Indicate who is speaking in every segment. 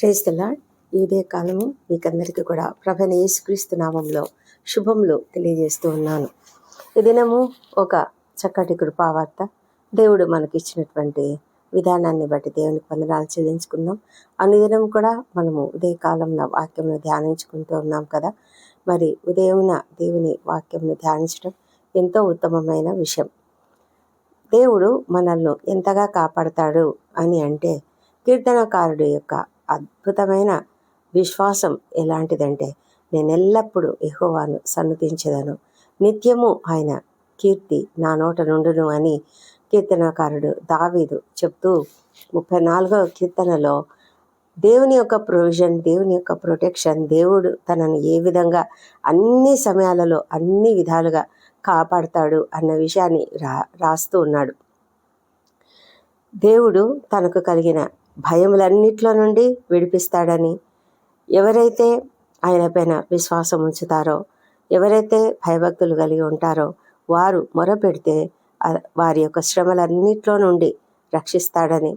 Speaker 1: క్రైస్తల ఇదే కాలము మీకందరికీ కూడా ప్రభన యేసుక్రీస్తు నామంలో శుభములు తెలియజేస్తూ ఉన్నాను. ఈ దినము ఒక చక్కటి కృపావార్త. దేవుడు మనకిచ్చినటువంటి విధానాన్ని బట్టి దేవునికి వందనాలు చెల్లించుకుందాం. అనుదినం కూడా మనము ఉదయ కాలంలో వాక్యంను ధ్యానించుకుంటూ ఉన్నాం కదా. మరి ఉదయమున దేవుని వాక్యంను ధ్యానించడం ఎంతో ఉత్తమమైన విషయం. దేవుడు మనల్ని ఎంతగా కాపాడతాడు అని అంటే కీర్తనకారుడు యొక్క అద్భుతమైన విశ్వాసం ఎలాంటిదంటే నేను ఎల్లప్పుడూ ఎహోవాను సన్నతించదను. నిత్యము ఆయన కీర్తి నా నోట నుండును అని కీర్తనకారుడు దావీదు చెప్తూ ముప్పై నాలుగవ కీర్తనలో దేవుని యొక్క ప్రొవిజన్ దేవుని యొక్క ప్రొటెక్షన్ దేవుడు తనను ఏ విధంగా అన్ని సమయాలలో అన్ని విధాలుగా కాపాడతాడు అన్న విషయాన్ని రా రాస్తూ ఉన్నాడు. దేవుడు తనకు కలిగిన భయములన్నిట్లో నుండి విడిపిస్తాడని. ఎవరైతే ఆయన పైన విశ్వాసం ఉంచుతారో ఎవరైతే భయభక్తులు కలిగి ఉంటారో వారు మొరపెడితే వారి యొక్క శ్రమలన్నిట్లో నుండి రక్షిస్తాడని.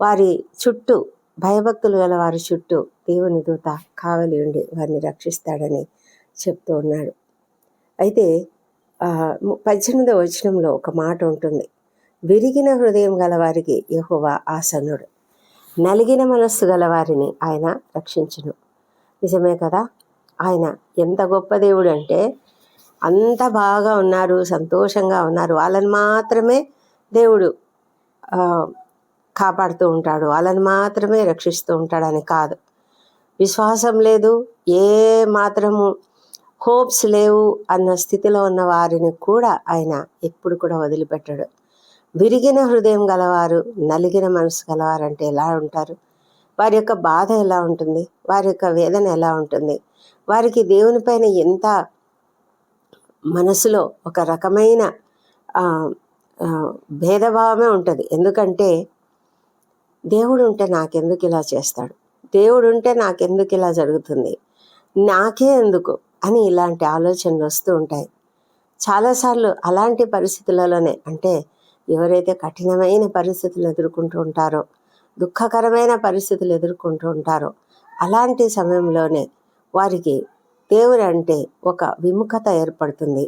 Speaker 1: వారి చుట్టూ భయభక్తులు గల వారి చుట్టూ దేవుని దూత కావలి ఉండి వారిని రక్షిస్తాడని చెప్తూ ఉన్నాడు. అయితే పద్దెనిమిదవ వచనంలో ఒక మాట ఉంటుంది. విరిగిన హృదయం గల వారికి యహోవా ఆసనుడు నలిగిన మనస్సు గల వారిని ఆయన రక్షించును. నిజమే కదా? ఆయన ఎంత గొప్ప దేవుడు అంటే అంత బాగా ఉన్నారు సంతోషంగా ఉన్నారు. వాళ్ళని మాత్రమే దేవుడు కాపాడుతూ ఉంటాడు. వాళ్ళని మాత్రమే రక్షిస్తూ ఉంటాడని కాదు. విశ్వాసం లేదు ఏ మాత్రము హోప్స్ లేవు అన్న స్థితిలో ఉన్న వారిని కూడా ఆయన ఎప్పుడు కూడా వదిలిపెట్టాడు. విరిగిన హృదయం గలవారు నలిగిన మనసు గలవారు అంటే ఎలా ఉంటారు? వారి యొక్క బాధ ఎలా ఉంటుంది? వారి యొక్క వేదన ఎలా ఉంటుంది? వారికి దేవునిపైన ఎంత మనసులో ఒక రకమైన భేదభావమే ఉంటుంది. ఎందుకంటే దేవుడు ఉంటే నాకెందుకు ఇలా చేస్తాడు? దేవుడు ఉంటే నాకెందుకు ఇలా జరుగుతుంది? నాకే ఎందుకు? అని ఇలాంటి ఆలోచనలు వస్తూ ఉంటాయి. చాలాసార్లు అలాంటి పరిస్థితులలోనే అంటే ఎవరైతే కఠినమైన పరిస్థితులు ఎదుర్కొంటూ ఉంటారో దుఃఖకరమైన పరిస్థితులు ఎదుర్కొంటూ ఉంటారో అలాంటి సమయంలోనే వారికి దేవుడు అంటే ఒక విముఖత ఏర్పడుతుంది.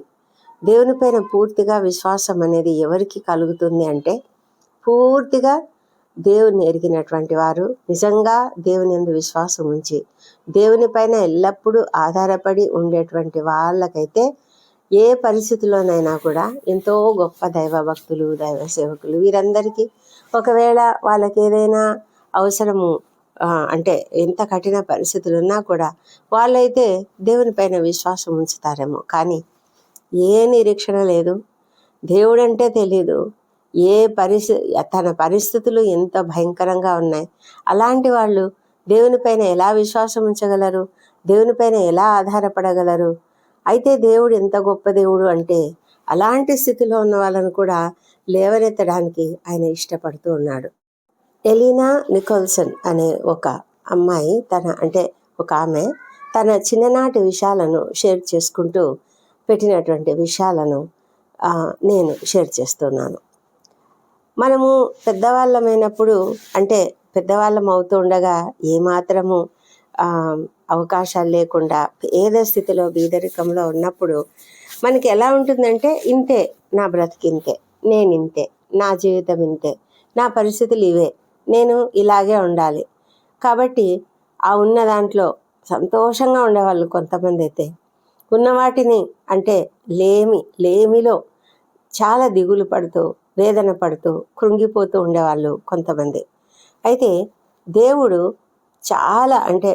Speaker 1: దేవునిపైన పూర్తిగా విశ్వాసం అనేది ఎవరికి కలుగుతుంది అంటే పూర్తిగా దేవుని ఎరిగినటువంటి వారు నిజంగా దేవుని ఎందు విశ్వాసం ఉంచి దేవుని పైన ఎల్లప్పుడూ ఆధారపడి ఉండేటువంటి వాళ్ళకైతే ఏ పరిస్థితిలోనైనా కూడా ఎంతో గొప్ప దైవ భక్తులు దైవ సేవకులు వీరందరికీ ఒకవేళ వాళ్ళకి ఏదైనా అవసరము అంటే ఎంత కఠిన పరిస్థితులు ఉన్నా కూడా వాళ్ళైతే దేవుని పైన విశ్వాసం ఉంచుతారేమో. కానీ ఏ నిరీక్షణ లేదు. దేవుడంటే తెలీదు. ఏ పరిస్థితి తన పరిస్థితులు ఎంత భయంకరంగా ఉన్నాయి. అలాంటి వాళ్ళు దేవునిపైన ఎలా విశ్వాసం ఉంచగలరు? దేవునిపైన ఎలా ఆధారపడగలరు? అయితే దేవుడు ఎంత గొప్ప దేవుడు అంటే అలాంటి స్థితిలో ఉన్న వాళ్ళను కూడా లేవనెత్తడానికి ఆయన ఇష్టపడుతూ ఉన్నాడు. ఎలీనా నికోల్సన్ అనే ఒక అమ్మాయి తన అంటే ఒక ఆమె తన చిన్ననాటి విషయాలను షేర్ చేసుకుంటూ పెట్టినటువంటి విషయాలను నేను షేర్ చేస్తున్నాను. మనము పెద్దవాళ్ళమైనప్పుడు అంటే పెద్దవాళ్ళం అవుతూ ఉండగా ఏమాత్రము అవకాశాలు లేకుండా ఏదో స్థితిలో బీదరికంలో ఉన్నప్పుడు మనకి ఎలా ఉంటుందంటే ఇంతే నా బ్రతికింతే నేను ఇంతే నా జీవితం ఇంతే నా పరిస్థితులు ఇవే నేను ఇలాగే ఉండాలి. కాబట్టి ఆ ఉన్న దాంట్లో సంతోషంగా ఉండేవాళ్ళు కొంతమంది అయితే ఉన్న వాటిని అంటే లేమి లేమిలో చాలా దిగులు పడుతూ వేదన పడుతూ కృంగిపోతూ ఉండేవాళ్ళు కొంతమంది. అయితే దేవుడు చాలా అంటే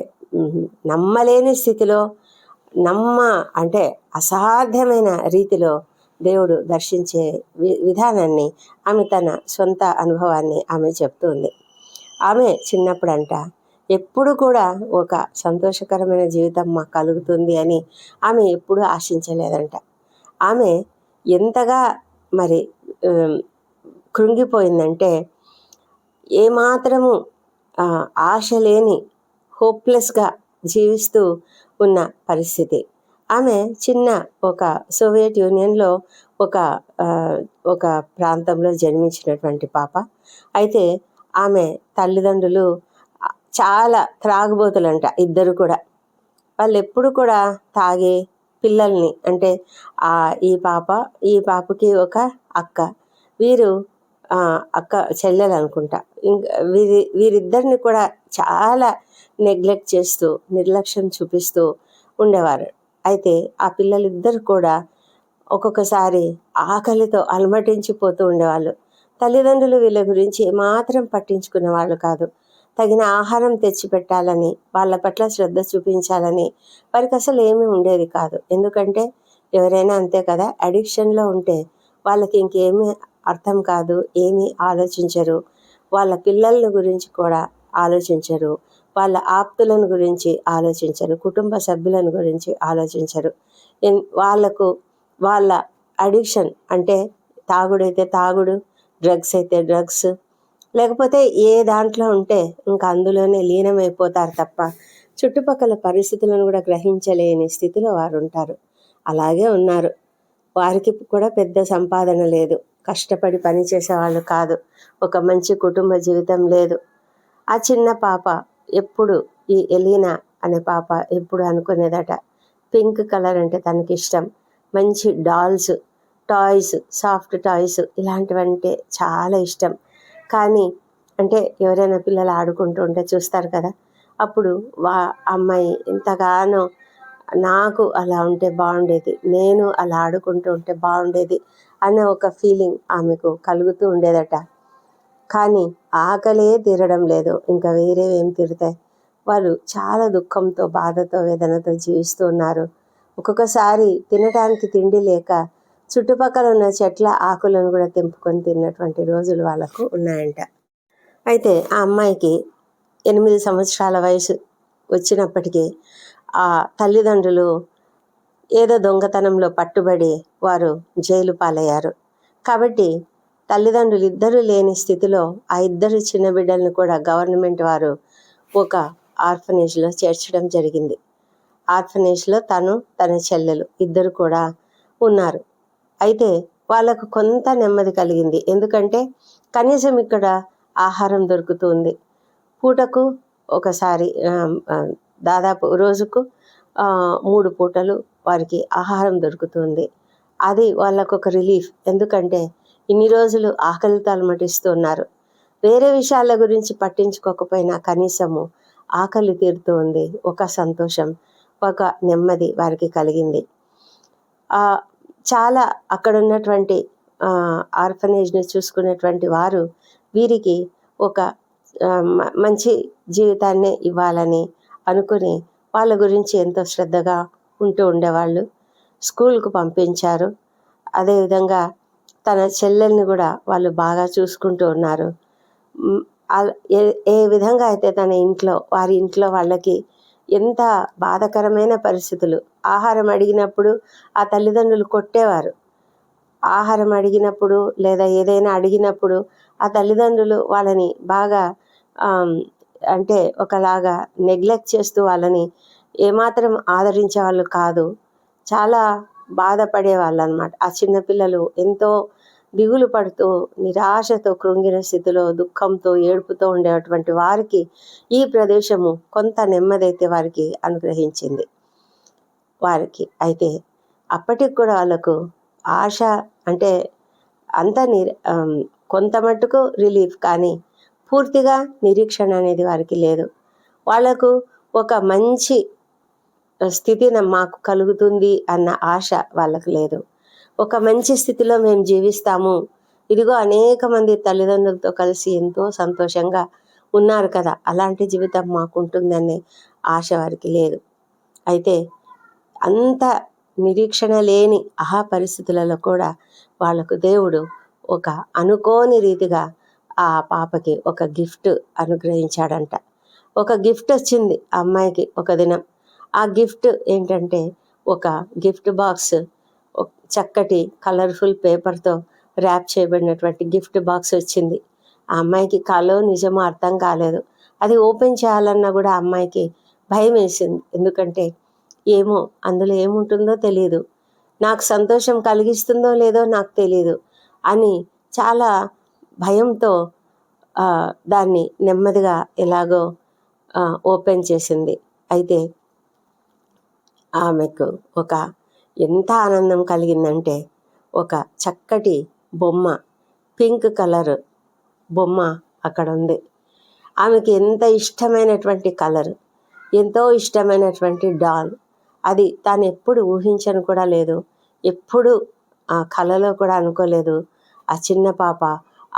Speaker 1: నమ్మలేని స్థితిలో నమ్మ అంటే అసాధ్యమైన రీతిలో దేవుడు దర్శించే వి విధానాన్ని ఆమె తన సొంత అనుభవాన్ని ఆమె చెప్తుంది. ఆమె చిన్నప్పుడంట ఎప్పుడు కూడా ఒక సంతోషకరమైన జీవితం మాకు కలుగుతుంది అని ఆమె ఎప్పుడూ ఆశించలేదంట. ఆమె ఎంతగా మరి కృంగిపోయిందంటే ఏమాత్రము ఆశ లేని హోప్లెస్గా జీవిస్తూ ఉన్న పరిస్థితి. ఆమె చిన్న ఒక సోవియట్ యూనియన్లో ఒక ఒక ప్రాంతంలో జన్మించినటువంటి పాప. అయితే ఆమె తల్లిదండ్రులు చాలా త్రాగుబోతులంట ఇద్దరు కూడా. వాళ్ళు ఎప్పుడు కూడా తాగే పిల్లల్ని అంటే ఈ పాప ఈ పాపకి ఒక అక్క. వీరు అక్క చెల్లెలు అనుకుంటా ఇంకా వీరి వీరిద్దరిని కూడా చాలా నెగ్లెక్ట్ చేస్తూ నిర్లక్ష్యం చూపిస్తూ ఉండేవారు. అయితే ఆ పిల్లలిద్దరు కూడా ఒక్కొక్కసారి ఆకలితో అలమటించిపోతూ ఉండేవాళ్ళు. తల్లిదండ్రులు వీళ్ళ గురించి ఏమాత్రం పట్టించుకునే వాళ్ళు కాదు. తగిన ఆహారం తెచ్చిపెట్టాలని వాళ్ళ పట్ల శ్రద్ధ చూపించాలని వారికి అసలు ఏమీ ఉండేది కాదు. ఎందుకంటే ఎవరైనా అంతే కదా అడిక్షన్లో ఉంటే వాళ్ళకి ఇంకేమీ అర్థం కాదు ఏమీ ఆలోచించరు. వాళ్ళ పిల్లల గురించి కూడా ఆలోచించరు. వాళ్ళ ఆప్తులను గురించి ఆలోచించరు. కుటుంబ సభ్యులను గురించి ఆలోచించరు. ఎన్- వాళ్ళకు వాళ్ళ అడిక్షన్ అంటే తాగుడైతే తాగుడు డ్రగ్స్ అయితే డ్రగ్స్ లేకపోతే ఏ దాంట్లో ఉంటే ఇంకా అందులోనే లీనమైపోతారు తప్ప చుట్టుపక్కల పరిస్థితులను కూడా గ్రహించలేని స్థితిలో వారు ఉంటారు. అలాగే ఉన్నారు. వారికి కూడా పెద్ద సంపాదన లేదు. కష్టపడి పనిచేసేవాళ్ళు కాదు. ఒక మంచి కుటుంబ జీవితం లేదు. ఆ చిన్న పాప ఎప్పుడు ఈ ఎలీనా అనే పాప ఎప్పుడు అనుకునేదట? పింక్ కలర్ అంటే తనకి ఇష్టం మంచి డాల్స్ టాయ్స్ సాఫ్ట్ టాయ్స్ ఇలాంటివంటే చాలా ఇష్టం. కానీ అంటే ఎవరైనా పిల్లలు ఆడుకుంటూ ఉంటే చూస్తారు కదా? అప్పుడు వా అమ్మాయి ఎంతగానో నాకు అలా ఉంటే బాగుండేది. నేను అలా ఆడుకుంటూ ఉంటే బాగుండేది. అనే ఒక ఫీలింగ్ ఆమెకు కలుగుతూ ఉండేదట. కానీ ఆకలే తీరడం లేదు. ఇంకా వేరేవేం తీరుతాయి? వాళ్ళు చాలా దుఃఖంతో బాధతో వేదనతో జీవిస్తూ ఉన్నారు. ఒక్కొక్కసారి తినడానికి తిండి లేక చుట్టుపక్కల ఉన్న చెట్ల ఆకులను కూడా తెంపుకొని తిన్నటువంటి రోజులు వాళ్ళకు ఉన్నాయంట. అయితే ఆ అమ్మాయికి ఎనిమిది సంవత్సరాల వయసు వచ్చినప్పటికీ ఆ తల్లిదండ్రులు ఏదో దొంగతనంలో పట్టుబడి వారు జైలు పాలయ్యారు. కాబట్టి తల్లిదండ్రులు ఇద్దరూ లేని స్థితిలో ఆ ఇద్దరు చిన్న బిడ్డలను కూడా గవర్నమెంట్ వారు ఒక ఆర్ఫనేజ్లో చేర్చడం జరిగింది. ఆర్ఫనేజ్లో తను తన చెల్లెలు ఇద్దరు కూడా ఉన్నారు. అయితే వాళ్ళకు కొంత నెమ్మది కలిగింది. ఎందుకంటే కనీసం ఇక్కడ ఆహారం దొరుకుతుంది. పూటకు ఒకసారి దాదాపు రోజుకు మూడు పూటలు వారికి ఆహారం దొరుకుతుంది. అది వాళ్ళకు ఒక రిలీఫ్. ఎందుకంటే ఇన్ని రోజులు ఆకలి తలమటిస్తున్నారు. వేరే విషయాల గురించి పట్టించుకోకపోయినా కనీసము ఆకలి తీరుతూ ఉంది ఒక సంతోషం ఒక నెమ్మది వారికి కలిగింది. చాలా అక్కడ ఉన్నటువంటి ఆర్ఫనేజ్ని చూసుకునేటువంటి వారు వీరికి ఒక మంచి జీవితాన్నే ఇవ్వాలని అనుకుని వాళ్ళ గురించి ఎంతో శ్రద్ధగా ఉంటూ ఉండేవాళ్ళు. స్కూల్కు పంపించారు. అదేవిధంగా తన చెల్లెల్ని కూడా వాళ్ళు బాగా చూసుకుంటూ ఉన్నారు. ఏ విధంగా అయితే తన ఇంట్లో వారి ఇంట్లో వాళ్ళకి ఎంత బాధకరమైన పరిస్థితులు. ఆహారం అడిగినప్పుడు ఆ తల్లిదండ్రులు కొట్టేవారు. ఆహారం అడిగినప్పుడు లేదా ఏదైనా అడిగినప్పుడు ఆ తల్లిదండ్రులు వాళ్ళని బాగా అంటే ఒకలాగా నెగ్లెక్ట్ చేస్తూ వాళ్ళని ఏమాత్రం ఆదరించే వాళ్ళు కాదు. చాలా బాధపడే అనమాట ఆ చిన్నపిల్లలు ఎంతో బిగులు పడుతూ నిరాశతో కృంగిన స్థితిలో దుఃఖంతో ఏడుపుతో ఉండేటువంటి వారికి ఈ ప్రదేశము కొంత నెమ్మదైతే వారికి అనుగ్రహించింది. వారికి అయితే అప్పటికి కూడా వాళ్ళకు ఆశ అంటే అంత నిర్ కొంత మట్టుకు రిలీఫ్ కానీ పూర్తిగా నిరీక్షణ అనేది వారికి లేదు. వాళ్ళకు ఒక మంచి స్థితి మాకు కలుగుతుంది అన్న ఆశ వాళ్ళకు లేదు. ఒక మంచి స్థితిలో మేము జీవిస్తాము. ఇదిగో అనేక మంది తల్లిదండ్రులతో కలిసి ఎంతో సంతోషంగా ఉన్నారు కదా. అలాంటి జీవితం మాకు ఉంటుందనే ఆశ వారికి లేదు. అయితే అంత నిరీక్షణ లేని ఆహా పరిస్థితులలో కూడా వాళ్ళకు దేవుడు ఒక అనుకోని రీతిగా ఆ పాపకి ఒక గిఫ్ట్ అనుగ్రహించాడంట. ఒక గిఫ్ట్ వచ్చింది ఆ అమ్మాయికి ఒక దినం. ఆ గిఫ్ట్ ఏంటంటే ఒక గిఫ్ట్ బాక్స్ చక్కటి కలర్ఫుల్ పేపర్తో ర్యాప్ చేయబడినటువంటి గిఫ్ట్ బాక్స్ వచ్చింది. ఆ అమ్మాయికి కలో నిజమో అర్థం కాలేదు. అది ఓపెన్ చేయాలన్నా కూడా ఆ అమ్మాయికి భయం వేసింది. ఎందుకంటే ఏమో అందులో ఏముంటుందో తెలియదు నాకు సంతోషం కలిగిస్తుందో లేదో నాకు తెలియదు అని చాలా భయంతో దాన్ని నెమ్మదిగా ఎలాగో ఓపెన్ చేసింది. అయితే ఆమెకు ఒక ఎంత ఆనందం కలిగిందంటే ఒక చక్కటి బొమ్మ పింక్ కలర్ బొమ్మ అక్కడ ఉంది ఆమెకి ఎంత ఇష్టమైనటువంటి కలర్ ఎంతో ఇష్టమైనటువంటి డాల్ అది తాను ఎప్పుడు ఊహించను కూడా లేదు ఎప్పుడు ఆ కలలో కూడా అనుకోలేదు. ఆ చిన్న పాప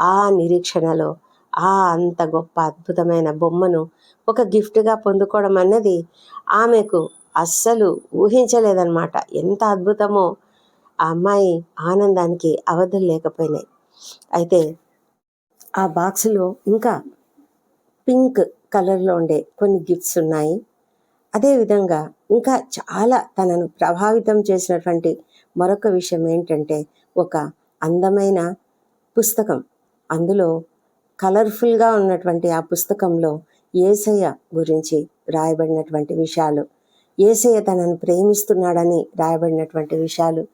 Speaker 1: ఆ నిరీక్షణలో ఆ అంత గొప్ప అద్భుతమైన బొమ్మను ఒక గిఫ్ట్గా పొందుకోవడం అన్నది ఆమెకు అస్సలు ఊహించలేదన్నమాట. ఎంత అద్భుతమో ఆ అమ్మాయి ఆనందానికి అవధులు లేకపోయినాయి. అయితే ఆ బాక్స్లో ఇంకా పింక్ కలర్లో ఉండే కొన్ని గిఫ్ట్స్ ఉన్నాయి. అదేవిధంగా ఇంకా చాలా తనను ప్రభావితం చేసినటువంటి మరొక విషయం ఏంటంటే ఒక అందమైన పుస్తకం. అందులో కలర్ఫుల్గా ఉన్నటువంటి ఆ పుస్తకంలో ఏసయ్య గురించి రాయబడినటువంటి విషయాలు ఏసయ్య తనను ప్రేమిస్తున్నాడని రాయబడినటువంటి విషయాలు.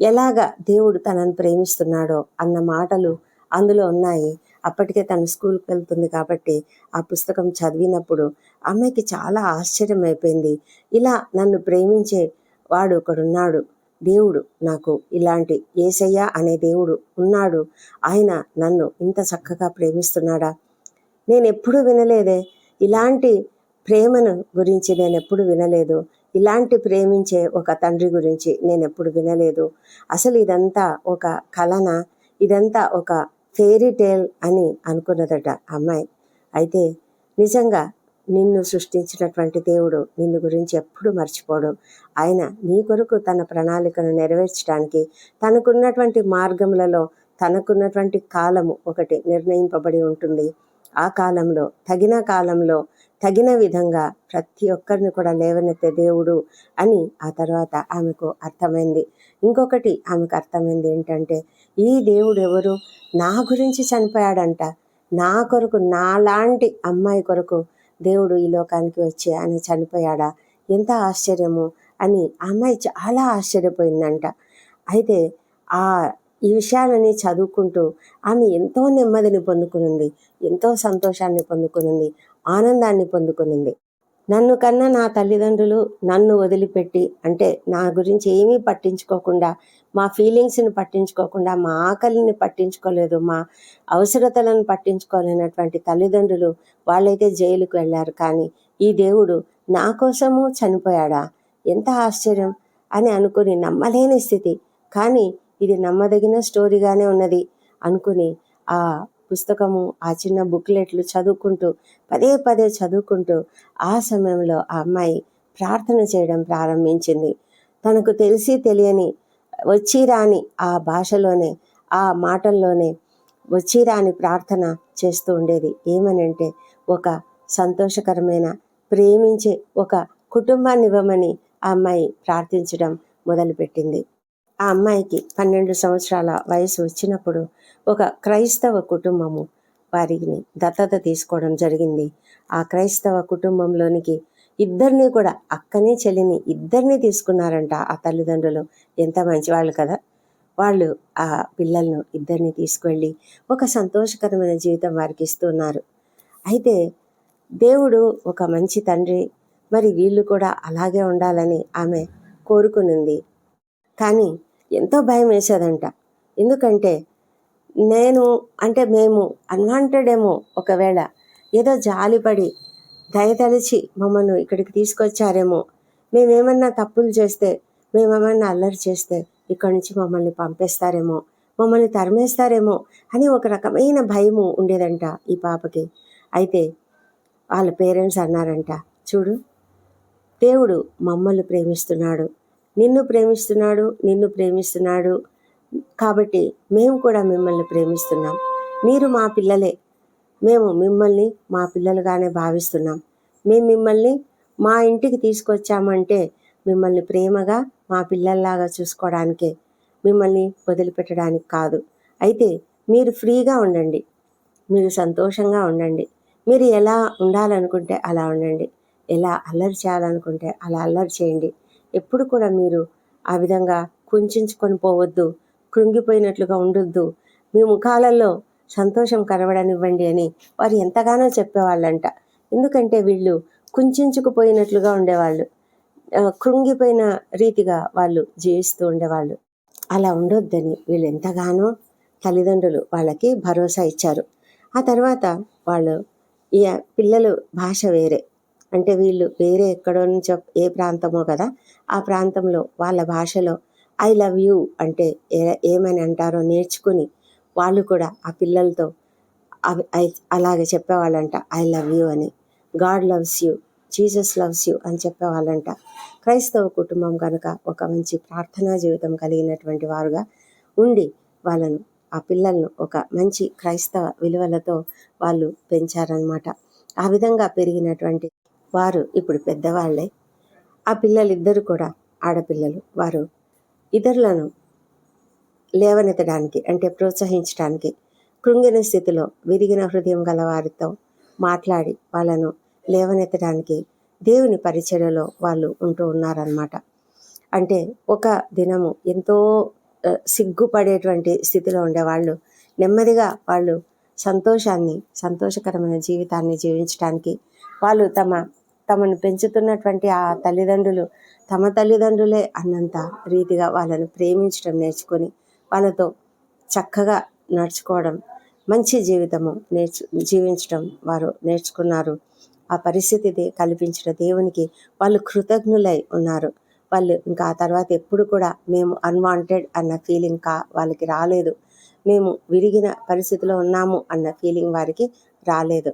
Speaker 1: ఎలాగ దేవుడు తనను ప్రేమిస్తున్నాడో అన్న మాటలు అందులో ఉన్నాయి. అప్పటికే తను స్కూల్కి వెళ్తుంది కాబట్టి ఆ పుస్తకం చదివినప్పుడు అమ్మాయికి చాలా ఆశ్చర్యం అయిపోయింది. ఇలా నన్ను ప్రేమించే వాడు ఒకడున్నాడు. దేవుడు నాకు ఇలాంటి ఏసయ్య అనే దేవుడు ఉన్నాడు. ఆయన నన్ను ఇంత చక్కగా ప్రేమిస్తున్నాడా? నేను ఎప్పుడూ వినలేదే. ఇలాంటి ప్రేమను గురించి నేను ఎప్పుడు వినలేదు. ఇలాంటి ప్రేమించే ఒక తండ్రి గురించి నేను ఎప్పుడు వినలేదు. అసలు ఇదంతా ఒక కలన? ఇదంతా ఒక ఫేరీ టేల్ అని అనుకున్నదట అమ్మాయి. అయితే నిజంగా నిన్ను సృష్టించినటువంటి దేవుడు నిన్ను గురించి ఎప్పుడు మర్చిపోడు. ఆయన నీ కొరకు తన ప్రణాళికను నెరవేర్చడానికి తనకున్నటువంటి మార్గములలో తనకున్నటువంటి కాలము ఒకటి నిర్ణయింపబడి ఉంటుంది. ఆ కాలంలో తగిన కాలంలో తగిన విధంగా ప్రతి ఒక్కరిని కూడా లేవనెత్తే దేవుడు అని ఆ తర్వాత ఆమెకు అర్థమైంది. ఇంకొకటి ఆమెకు అర్థమైంది ఏంటంటే ఈ దేవుడు ఎవరు? నా గురించి చనిపోయాడంట. నా కొరకు నాలాంటి అమ్మాయి కొరకు దేవుడు ఈ లోకానికి వచ్చి ఆయన చనిపోయాడా? ఎంత ఆశ్చర్యము అని అమ్మాయి చాలా ఆశ్చర్యపోయిందంట. అయితే ఆ ఈ విషయాలని చదువుకుంటూ ఆమె ఎంతో నెమ్మదిని పొందుకునింది ఎంతో సంతోషాన్ని పొందుకునింది. ఆనందాన్ని పొందుకునింది. నన్ను కన్నా నా తల్లిదండ్రులు నన్ను వదిలిపెట్టి అంటే నా గురించి ఏమీ పట్టించుకోకుండా మా ఫీలింగ్స్ని పట్టించుకోకుండా మా ఆకలిని పట్టించుకోలేదు మా అవసరతలను పట్టించుకోలేనటువంటి తల్లిదండ్రులు వాళ్ళైతే జైలుకు వెళ్ళారు. కానీ ఈ దేవుడు నా కోసము చనిపోయాడా? ఎంత ఆశ్చర్యం అని అనుకుని నమ్మలేని స్థితి. కానీ ఇది నమ్మదగిన స్టోరీగానే ఉన్నది అనుకుని ఆ పుస్తకము ఆ చిన్న బుక్లెట్లు చదువుకుంటూ పదే పదే చదువుకుంటూ ఆ సమయంలో ఆ అమ్మాయి ప్రార్థన చేయడం ప్రారంభించింది. తనకు తెలిసి తెలియని వచ్చి రాని ఆ భాషలోనే ఆ మాటల్లోనే వచ్చి రాని ప్రార్థన చేస్తూ ఉండేది. ఏమనంటే ఒక సంతోషకరమైన ప్రేమించే ఒక కుటుంబాన్ని ఇవ్వమని ఆ అమ్మాయి ప్రార్థించడం మొదలుపెట్టింది. ఆ అమ్మాయికి పన్నెండు సంవత్సరాల వయసు వచ్చినప్పుడు ఒక క్రైస్తవ కుటుంబము వారిని దత్తత తీసుకోవడం జరిగింది. ఆ క్రైస్తవ కుటుంబంలోనికి ఇద్దరిని కూడా అక్కని చెల్లిని ఇద్దరిని తీసుకున్నారంట. ఆ తల్లిదండ్రులు ఎంత మంచివాళ్ళు కదా. వాళ్ళు ఆ పిల్లలను ఇద్దరిని తీసుకువెళ్ళి ఒక సంతోషకరమైన జీవితం వారికి ఇస్తున్నారు. అయితే దేవుడు ఒక మంచి తండ్రి మరి వీళ్ళు కూడా అలాగే ఉండాలని ఆమె కోరుకునింది. కానీ ఎంతో భయం వేసేదంట. ఎందుకంటే నేను అంటే మేము అన్వాంటెడ్ ఏమో ఒకవేళ ఏదో జాలిపడి దయతలిచి మమ్మల్ని ఇక్కడికి తీసుకొచ్చారేమో మేమేమన్నా తప్పులు చేస్తే మేమేమన్నా అల్లరి చేస్తే ఇక్కడి నుంచి మమ్మల్ని పంపేస్తారేమో మమ్మల్ని తరిమేస్తారేమో అని ఒక రకమైన భయము ఉండేదంట ఈ పాపకి. అయితే వాళ్ళ పేరెంట్స్ అన్నారంట చూడు దేవుడు మమ్మల్ని ప్రేమిస్తున్నాడు నిన్ను ప్రేమిస్తున్నాడు నిన్ను ప్రేమిస్తున్నాడు. కాబట్టి మేము కూడా మిమ్మల్ని ప్రేమిస్తున్నాం. మీరు మా పిల్లలే. మేము మిమ్మల్ని మా పిల్లలుగానే భావిస్తున్నాం. మేము మిమ్మల్ని మా ఇంటికి తీసుకొచ్చామంటే మిమ్మల్ని ప్రేమగా మా పిల్లల్లాగా చూసుకోవడానికే మిమ్మల్ని వదిలిపెట్టడానికి కాదు. అయితే మీరు ఫ్రీగా ఉండండి. మీరు సంతోషంగా ఉండండి. మీరు ఎలా ఉండాలనుకుంటే అలా ఉండండి. ఎలా అల్లరి చేయాలనుకుంటే అలా అల్లరి చేయండి. ఎప్పుడు కూడా మీరు ఆ విధంగా కుంచుకొని పోవద్దు కృంగిపోయినట్లుగా ఉండొద్దు. మీ ముఖాలలో సంతోషం కనబడనివ్వండి అని వారు ఎంతగానో చెప్పేవాళ్ళంట. ఎందుకంటే వీళ్ళు కుంచుకుపోయినట్లుగా ఉండేవాళ్ళు. కృంగిపోయిన రీతిగా వాళ్ళు జీవిస్తూ ఉండేవాళ్ళు. అలా ఉండొద్దని వీళ్ళు ఎంతగానో తల్లిదండ్రులు వాళ్ళకి భరోసా ఇచ్చారు. ఆ తర్వాత వాళ్ళు ఈ పిల్లలు భాష వేరే. అంటే వీళ్ళు వేరే ఎక్కడో నుంచో ఏ ప్రాంతమో కదా ఆ ప్రాంతంలో వాళ్ళ భాషలో ఐ లవ్ యూ అంటే ఏ- ఏమని అంటారో నేర్చుకుని వాళ్ళు కూడా ఆ పిల్లలతో అవి ఐ- అలాగే చెప్పేవాళ్ళంట ఐ లవ్ యూ అని. God loves you Jesus loves you అని చెప్పేవాళ్ళంట. క్రైస్తవ కుటుంబం కనుక ఒక మంచి ప్రార్థనా జీవితం కలిగినటువంటి వారుగా ఉండి వాళ్ళను ఆ పిల్లలను ఒక మంచి క్రైస్తవ విలువలతో వాళ్ళు పెంచారనమాట ఆ విధంగా పెరిగినటువంటి వారు ఇప్పుడు పెద్దవాళ్ళే. ఆ పిల్లలిద్దరు కూడా ఆడపిల్లలు. వారు ఇతరులను లేవనెత్తడానికి అంటే ప్రోత్సహించడానికి కృంగిన స్థితిలో విరిగిన హృదయం గల వారితో మాట్లాడి వాళ్ళను లేవనెత్తడానికి దేవుని పరిచర్యలో వాళ్ళు ఉంటూ ఉన్నారనమాట అంటే ఒక దినము ఎంతో సిగ్గుపడేటువంటి స్థితిలో ఉండేవాళ్ళు. నెమ్మదిగా వాళ్ళు సంతోషాన్ని సంతోషకరమైన జీవితాన్ని జీవించడానికి వాళ్ళు తమ తమను పెంచుతున్నటువంటి ఆ తల్లిదండ్రులు తమ తల్లిదండ్రులే అన్నంత రీతిగా వాళ్ళను ప్రేమించడం నేర్చుకొని వాళ్ళతో చక్కగా నడుచుకోవడం మంచి జీవితము నేర్చు జీవించడం వారు నేర్చుకున్నారు. ఆ పరిస్థితి కల్పించిన దేవునికి వాళ్ళు కృతజ్ఞులై ఉన్నారు. వాళ్ళు ఇంకా ఆ తర్వాత ఎప్పుడు కూడా మేము అన్వాంటెడ్ అన్న ఫీలింగ్ కా వాళ్ళకి రాలేదు. మేము విరిగిన పరిస్థితిలో ఉన్నాము అన్న ఫీలింగ్ వారికి రాలేదు.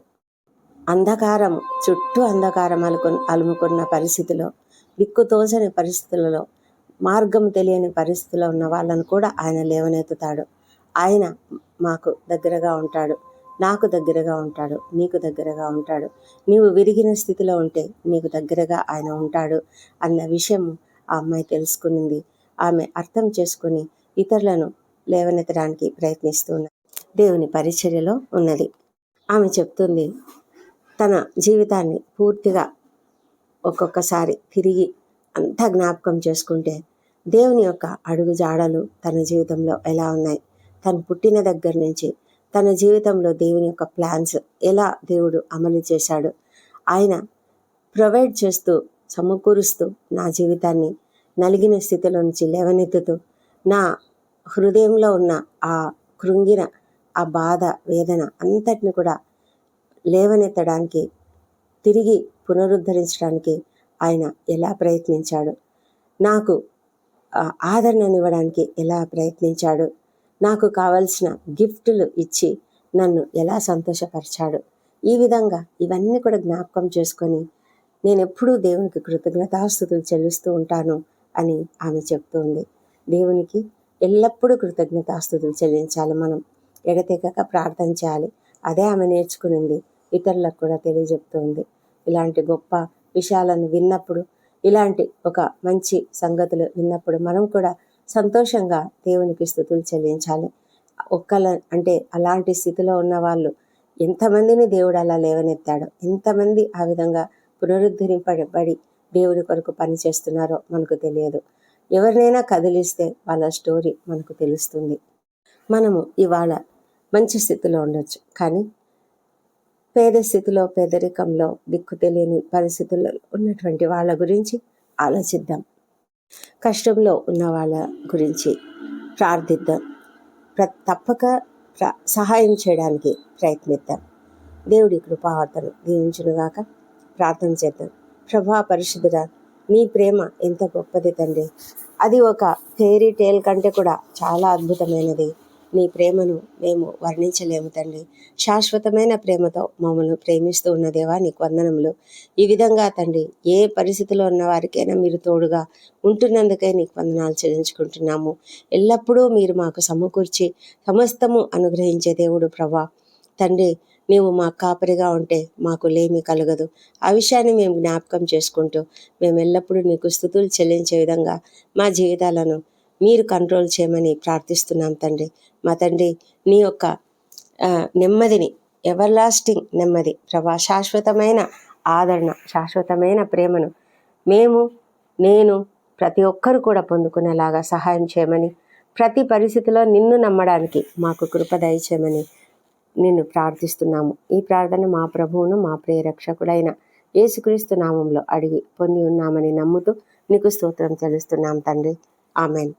Speaker 1: అంధకారం చుట్టూ అంధకారం అలుకు అలుముకున్న పరిస్థితిలో దిక్కుతోచని పరిస్థితులలో మార్గం తెలియని పరిస్థితిలో ఉన్న వాళ్ళను కూడా ఆయన లేవనెత్తుతాడు. ఆయన మాకు దగ్గరగా ఉంటాడు. నాకు దగ్గరగా ఉంటాడు. నీకు దగ్గరగా ఉంటాడు. నీవు విరిగిన స్థితిలో ఉంటే నీకు దగ్గరగా ఆయన ఉంటాడు అన్న విషయం ఆ అమ్మాయి తెలుసుకునింది. ఆమె అర్థం చేసుకుని ఇతరులను లేవనెత్తడానికి ప్రయత్నిస్తున్న దేవుని పరిచర్యలో ఉన్నది. ఆమె చెప్తుంది తన జీవితాన్ని పూర్తిగా ఒక్కొక్కసారి తిరిగి అంతా జ్ఞాపకం చేసుకుంటే దేవుని యొక్క అడుగు జాడలు తన జీవితంలో ఎలా ఉన్నాయి? తను పుట్టిన దగ్గర నుంచి తన జీవితంలో దేవుని యొక్క ప్లాన్స్ ఎలా దేవుడు అమలు చేశాడు? ఆయన ప్రొవైడ్ చేస్తూ సమకూరుస్తూ నా జీవితాన్ని నలిగిన స్థితిలో నుంచి లేవనెత్తుతూ నా హృదయంలో ఉన్న ఆ కృంగిన ఆ బాధ వేదన అంతటిని కూడా లేవనెత్తడానికి తిరిగి పునరుద్ధరించడానికి ఆయన ఎలా ప్రయత్నించాడు? నాకు ఆదరణనివ్వడానికి ఎలా ప్రయత్నించాడు? నాకు కావలసిన గిఫ్టులు ఇచ్చి నన్ను ఎలా సంతోషపరిచాడు? ఈ విధంగా ఇవన్నీ కూడా జ్ఞాపకం చేసుకొని నేను ఎప్పుడూ దేవునికి కృతజ్ఞతాస్థుతులు చెల్లిస్తూ ఉంటాను అని ఆమె చెప్తూ ఉంది దేవునికి ఎల్లప్పుడూ కృతజ్ఞతాస్థుతులు చెల్లించాలి మనం. ఎడతెగక ప్రార్థన చేయాలి. అదే ఆమె నేర్చుకునింది. ఇతరులకు కూడా తెలియజెప్తుంది. ఇలాంటి గొప్ప విషయాలను విన్నప్పుడు ఇలాంటి ఒక మంచి సంగతులు విన్నప్పుడు మనం కూడా సంతోషంగా దేవునికి స్థుతులు చెల్లించాలి. ఒక్కల అంటే అలాంటి స్థితిలో ఉన్న వాళ్ళు ఎంతమందిని దేవుడు అలా లేవనెత్తాడో ఎంతమంది ఆ విధంగా పునరుద్ధరింపబడి దేవుని కొరకు పని చేస్తున్నారో మనకు తెలియదు. ఎవరినైనా కదిలిస్తే వాళ్ళ స్టోరీ మనకు తెలుస్తుంది. మనము ఇవాళ మంచి స్థితిలో ఉండొచ్చు. కానీ పేద స్థితిలో పేదరికంలో దిక్కు తెలియని పరిస్థితుల్లో ఉన్నటువంటి వాళ్ళ గురించి ఆలోచిద్దాం. కష్టంలో ఉన్న వాళ్ళ గురించి ప్రార్థిద్దాం. ప్ర తప్పక ప్ర సహాయం చేయడానికి ప్రయత్నిద్దాం. దేవుడి కృపావర్తను దీవించునుగాక ప్రార్థన చేద్దాం. ప్రభా పరిశుద్ధుడా నీ ప్రేమ ఎంత గొప్పది తండ్రి. అది ఒక ఫెయిరీ టేల్ కంటే కూడా చాలా అద్భుతమైనది. నీ ప్రేమను మేము వర్ణించలేము తండ్రి. శాశ్వతమైన ప్రేమతో మమ్మల్ని ప్రేమిస్తూ ఉన్న దేవా నీకు వందనములు. ఈ విధంగా తండ్రి ఏ పరిస్థితిలో ఉన్న వారికైనా మీరు తోడుగా ఉంటున్నందుకే నీకు వందనాలు చెల్లించుకుంటున్నాము. ఎల్లప్పుడూ మీరు మాకు సమకూర్చి సమస్తము అనుగ్రహించే దేవుడు ప్రభా. తండ్రి నీవు మా కాపరిగా ఉంటే మాకు లేమి కలగదు. ఆ విషయాన్ని మేము జ్ఞాపకం చేసుకుంటూ మేము ఎల్లప్పుడూ నీకు స్థుతులు చెల్లించే విధంగా మా జీవితాలను మీరు కంట్రోల్ చేయమని ప్రార్థిస్తున్నాం తండ్రి. మా తండ్రి నీ యొక్క నెమ్మదిని ఎవర్ లాస్టింగ్ నెమ్మది ప్రభా శాశ్వతమైన ఆదరణ శాశ్వతమైన ప్రేమను మేము నేను ప్రతి ఒక్కరు కూడా పొందుకునేలాగా సహాయం చేయమని ప్రతి పరిస్థితిలో నిన్ను నమ్మడానికి మాకు కృప దయచేయమని నిన్ను ప్రార్థిస్తున్నాము. ఈ ప్రార్థన మా ప్రభువును మా ప్రియరక్షకుడైన యేసుక్రీస్తు నామంలో అడిగి పొంది ఉన్నామని నమ్ముతూ నీకు స్తోత్రం చెల్లిస్తున్నాం తండ్రి. ఆమెన్.